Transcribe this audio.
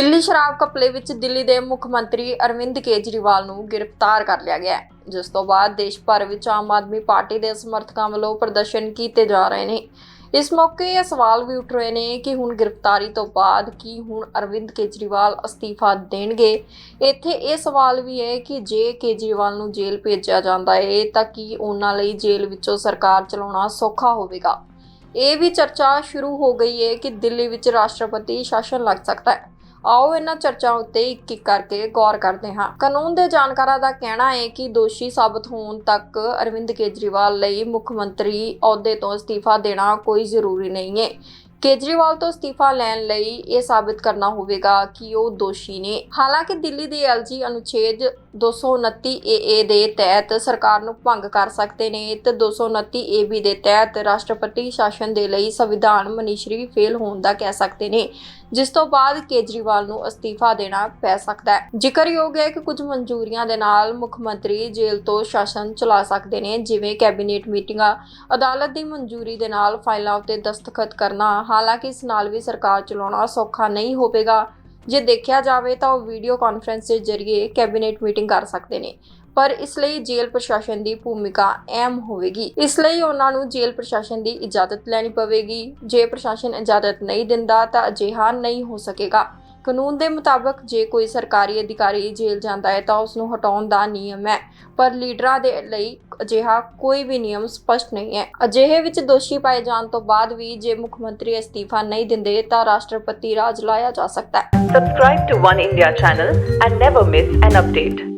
ਦਿੱਲੀ ਸ਼ਰਾਬ ਘਪਲੇ ਵਿੱਚ ਦਿੱਲੀ ਦੇ ਮੁੱਖ ਮੰਤਰੀ ਅਰਵਿੰਦ ਕੇਜਰੀਵਾਲ ਨੂੰ ਗ੍ਰਿਫਤਾਰ ਕਰ ਲਿਆ ਗਿਆ ਹੈ। ਜਿਸ ਤੋਂ ਬਾਅਦ ਦੇਸ਼ ਭਰ ਵਿੱਚ ਆਮ ਆਦਮੀ ਪਾਰਟੀ ਦੇ ਸਮਰਥਕਾਂ ਵੱਲੋਂ ਪ੍ਰਦਰਸ਼ਨ ਕੀਤੇ ਜਾ ਰਹੇ ਨੇ। ਇਸ ਮੌਕੇ ਇਹ ਸਵਾਲ ਵੀ ਉੱਠ ਰਹੇ ਨੇ ਕਿ ਹੁਣ ਗ੍ਰਿਫਤਾਰੀ ਤੋਂ ਬਾਅਦ ਕੀ ਹੁਣ ਅਰਵਿੰਦ ਕੇਜਰੀਵਾਲ ਅਸਤੀਫਾ ਦੇਣਗੇ? ਇੱਥੇ ਇਹ ਸਵਾਲ ਵੀ ਹੈ ਕਿ ਜੇ ਕੇਜਰੀਵਾਲ ਨੂੰ ਜੇਲ੍ਹ ਭੇਜਿਆ ਜਾਂਦਾ ਹੈ ਤਾਂ ਕੀ ਉਹਨਾਂ ਲਈ ਜੇਲ੍ਹ ਵਿੱਚੋਂ ਸਰਕਾਰ ਚਲਾਉਣਾ ਸੌਖਾ ਹੋਵੇਗਾ? ਇਹ ਵੀ ਚਰਚਾ ਸ਼ੁਰੂ ਹੋ ਗਈ ਹੈ ਕਿ ਦਿੱਲੀ ਵਿੱਚ ਰਾਸ਼ਟਰਪਤੀ ਸ਼ਾਸਨ ਲੱਗ ਸਕਦਾ ਹੈ। ਆਓ ਇਹਨਾਂ ਚਰਚਾ ਉੱਤੇ ਇੱਕ ਇੱਕ ਕਰਕੇ ਗੌਰ ਕਰਦੇ ਹਾਂ। ਕਾਨੂੰਨ ਦੇ ਜਾਣਕਾਰਾਂ ਦਾ ਕਹਿਣਾ ਹੈ ਕਿ ਦੋਸ਼ੀ ਸਾਬਤ ਹੋਣ ਤੱਕ ਅਰਵਿੰਦ ਕੇਜਰੀਵਾਲ ਲਈ ਮੁੱਖ ਮੰਤਰੀ ਅਹੁਦੇ ਤੋਂ ਅਸਤੀਫਾ ਦੇਣਾ ਕੋਈ ਜ਼ਰੂਰੀ ਨਹੀਂ ਹੈ। ਕੇਜਰੀਵਾਲ ਤੋਂ ਅਸਤੀਫਾ ਲੈਣ ਲਈ ਇਹ ਸਾਬਤ ਕਰਨਾ ਹੋਵੇਗਾ ਕਿ ਉਹ ਦੋਸ਼ੀ ਨੇ। ਹਾਲਾਂਕਿ ਦਿੱਲੀ ਦੇ ਐਲਜੀ ਅਨੁਛੇਦ 229 ਏਏ ਦੇ ਤਹਿਤ ਸਰਕਾਰ ਨੂੰ ਭੰਗ ਕਰ ਸਕਦੇ ਨੇ ਤੇ 229 ਏਬੀ ਦੇ ਤਹਿਤ ਰਾਸ਼ਟਰਪਤੀ ਸ਼ਾਸਨ ਦੇ ਲਈ ਸੰਵਿਧਾਨ ਮਨੀਸ਼ਰੀ ਫੇਲ ਹੋਣ ਦਾ ਕਹਿ ਸਕਦੇ ਨੇ, ਜਿਸ ਤੋਂ ਬਾਅਦ ਕੇਜਰੀਵਾਲ ਨੂੰ ਅਸਤੀਫਾ ਦੇਣਾ ਪੈ ਸਕਦਾ ਹੈ। ਜ਼ਿਕਰਯੋਗ ਹੈ ਕਿ ਕੁਝ ਮਨਜ਼ੂਰੀਆਂ ਦੇ ਨਾਲ ਮੁੱਖ ਮੰਤਰੀ ਜੇਲ੍ਹ ਤੋਂ ਸ਼ਾਸਨ ਚਲਾ ਸਕਦੇ ਨੇ, ਜਿਵੇਂ ਕੈਬਨਿਟ ਮੀਟਿੰਗਾਂ, ਅਦਾਲਤ ਦੀ ਮਨਜ਼ੂਰੀ ਦੇ ਨਾਲ ਫਾਈਲਾਂ ਉੱਤੇ ਦਸਤਖਤ ਕਰਨਾ, ਹਾਲਾਂਕਿ ਇਸ ਨਾਲ ਵੀ ਸਰਕਾਰ ਚਲਾਉਣਾ ਸੌਖਾ ਨਹੀਂ ਹੋਵੇਗਾ। ਜੇ ਦੇਖਿਆ ਜਾਵੇ ਤਾਂ ਉਹ ਵੀਡੀਓ ਕਾਨਫਰੰਸ ਦੇ ਜ਼ਰੀਏ ਕੈਬਨਿਟ ਮੀਟਿੰਗ ਕਰ ਸਕਦੇ ਨੇ। ਪਰ ਇਸ ਲਈ ਜੇਲ੍ਹ ਪ੍ਰਸ਼ਾਸਨ ਦੀ ਭੂਮਿਕਾ ਅਹਿਮ ਹੋਵੇਗੀ। ਇਸ ਲਈ ਉਹਨਾਂ ਨੂੰ ਜੇਲ੍ਹ ਪ੍ਰਸ਼ਾਸਨ ਦੀ ਇਜਾਜ਼ਤ ਲੈਣੀ ਪਵੇਗੀ। ਜੇ ਪ੍ਰਸ਼ਾਸਨ ਇਜਾਜ਼ਤ ਨਹੀਂ ਦਿੰਦਾ ਤਾਂ ਅਜਿਹਾ ਨਹੀਂ ਹੋ ਸਕੇਗਾ। ਕਾਨੂੰਨ ਦੇ ਮੁਤਾਬਕ ਜੇ ਕੋਈ ਸਰਕਾਰੀ ਅਧਿਕਾਰੀ ਜੇਲ੍ਹ ਜਾਂਦਾ ਹੈ ਤਾਂ ਉਸ ਨੂੰ ਹਟਾਉਣ ਦਾ ਨਿਯਮ ਹੈ। ਪਰ ਲੀਡਰਾਂ ਦੇ ਲਈ ਅਜਿਹਾ ਕੋਈ ਵੀ ਨਿਯਮ ਸਪਸ਼ਟ ਨਹੀਂ ਹੈ। ਅਜਿਹੇ ਵਿੱਚ ਦੋਸ਼ੀ ਪਾਏ ਜਾਣ ਤੋਂ ਬਾਅਦ ਵੀ ਜੇ ਮੁੱਖ ਮੰਤਰੀ ਅਸਤੀਫਾ ਨਹੀਂ ਦਿੰਦੇ ਤਾਂ ਰਾਸ਼ਟਰਪਤੀ ਰਾਜ ਲਾਇਆ ਜਾ ਸਕਦਾ ਹੈ। Subscribe to One India channel and never miss an update.